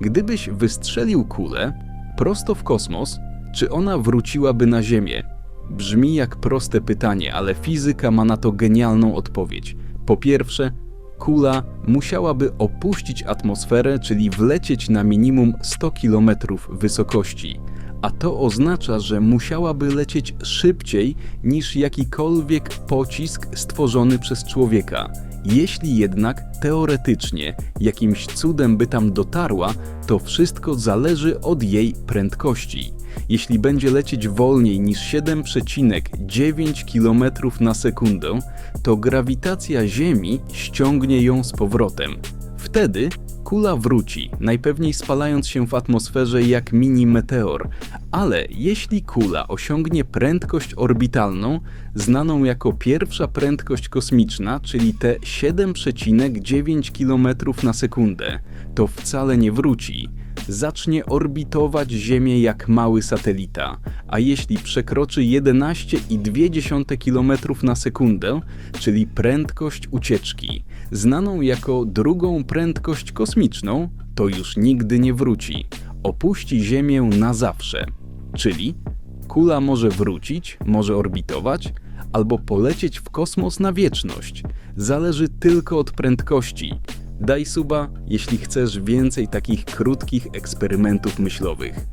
Gdybyś wystrzelił kulę prosto w kosmos, czy ona wróciłaby na Ziemię? Brzmi jak proste pytanie, ale fizyka ma na to genialną odpowiedź. Po pierwsze, kula musiałaby opuścić atmosferę, czyli wlecieć na minimum 100 km wysokości. A to oznacza, że musiałaby lecieć szybciej niż jakikolwiek pocisk stworzony przez człowieka. Jeśli jednak teoretycznie jakimś cudem by tam dotarła, to wszystko zależy od jej prędkości. Jeśli będzie lecieć wolniej niż 7,9 km na sekundę, to grawitacja Ziemi ściągnie ją z powrotem. Wtedy kula wróci, najpewniej spalając się w atmosferze jak mini meteor, ale jeśli kula osiągnie prędkość orbitalną, znaną jako pierwsza prędkość kosmiczna, czyli te 7,9 km na sekundę, to wcale nie wróci. Zacznie orbitować Ziemię jak mały satelita, a jeśli przekroczy 11,2 km na sekundę, czyli prędkość ucieczki, znaną jako drugą prędkość kosmiczną, to już nigdy nie wróci. Opuści Ziemię na zawsze. Czyli kula może wrócić, może orbitować, albo polecieć w kosmos na wieczność. Zależy tylko od prędkości. Daj suba, jeśli chcesz więcej takich krótkich eksperymentów myślowych.